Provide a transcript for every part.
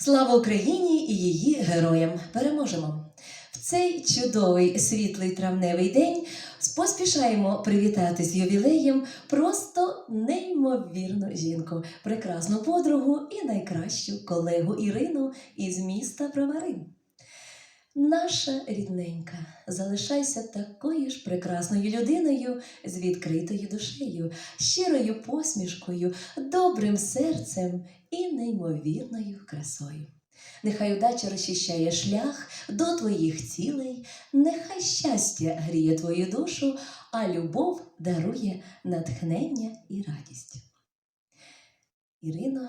Слава Україні і її героям! Переможемо! В цей чудовий світлий травневий день поспішаємо привітати з ювілеєм просто неймовірну жінку, прекрасну подругу і найкращу колегу Ірину із міста Бровари. Наша рідненька, залишайся такою ж прекрасною людиною з відкритою душею, щирою посмішкою, добрим серцем і неймовірною красою. Нехай удача розчищає шлях до твоїх цілей, нехай щастя гріє твою душу, а любов дарує натхнення і радість. Ірино,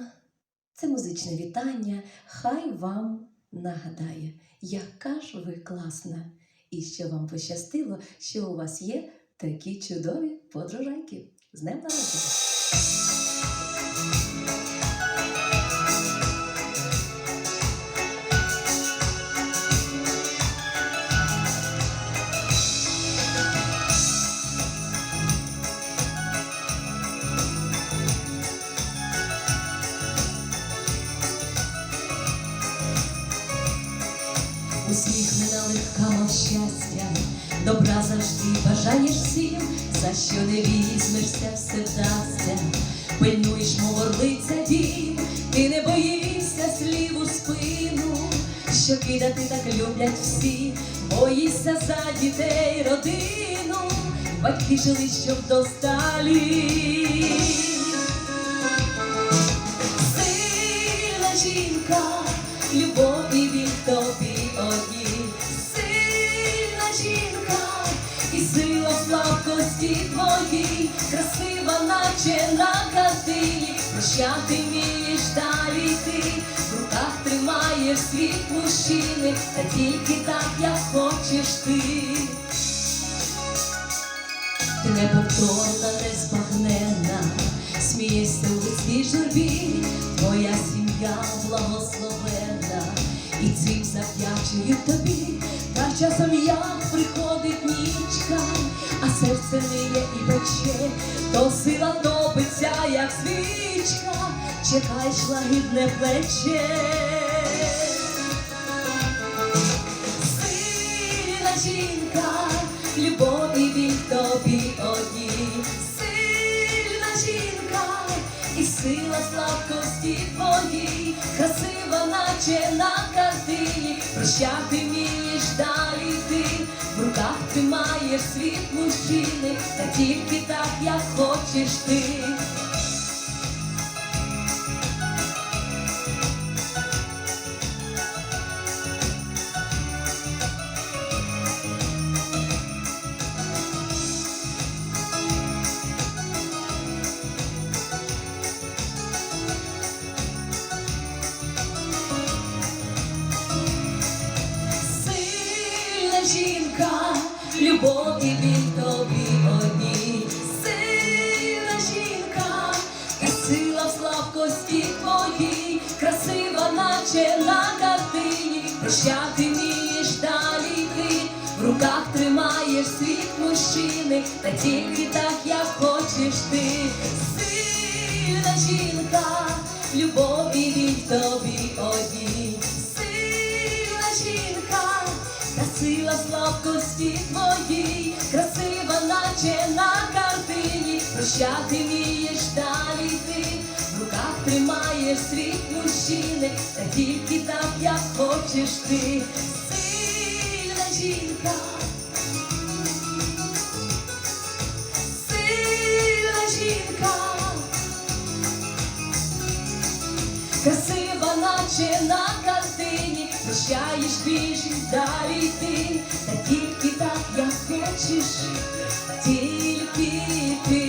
це музичне вітання, хай вам нагадає, яка ж ви класна, і що вам пощастило, що у вас є такі чудові подружайки. З днем народження! Усміхнена легка мов щастя, добра завжди бажаєш всім, за що не візьмешся, все вдасться, пильнуєш, мов орлиця дім, ти не боїшся слів у спину, що кидати так люблять всі, боїшся за дітей, родину, батьки жили, щоб досталі. Сильна жінка, любові сила слабкості твоїй, красива, наче на картині, прощати вмієш далі ти, в руках тримаєш світ мужчини, та тільки так, як хочеш ти. Ти неповторна, незбагненна, смієшся у лиці журбі, твоя сім'я цим завдячую тобі, та часом як приходить нічка, а серце миє і пече, то сила топиться, як свічка, чекай шлагідне плече. Сильна жінка, любові тобі сила слабкості твоїй, красива, наче на картині, прощати вмієш далі ти, в руках ти маєш світ мужчини, та тільки так, як хочеш ти. Жінка, любові від тобі одній. Сильна жінка, і сила в слабкості твоїй, красива, наче на картині, прощати вмієш далі ти, в руках тримаєш світ мужчини, та тільки так, як хочеш ти. Сильна жінка, любові від тобі сила слабкості твоїй, красива, наче на картині, прощати вмієш далі ти, в руках тримаєш світ мужчини, та тільки так, як хочеш ти, сильна жінка. Прощаєш біжиш далі йти, та тільки так, я хочеш, тільки ти.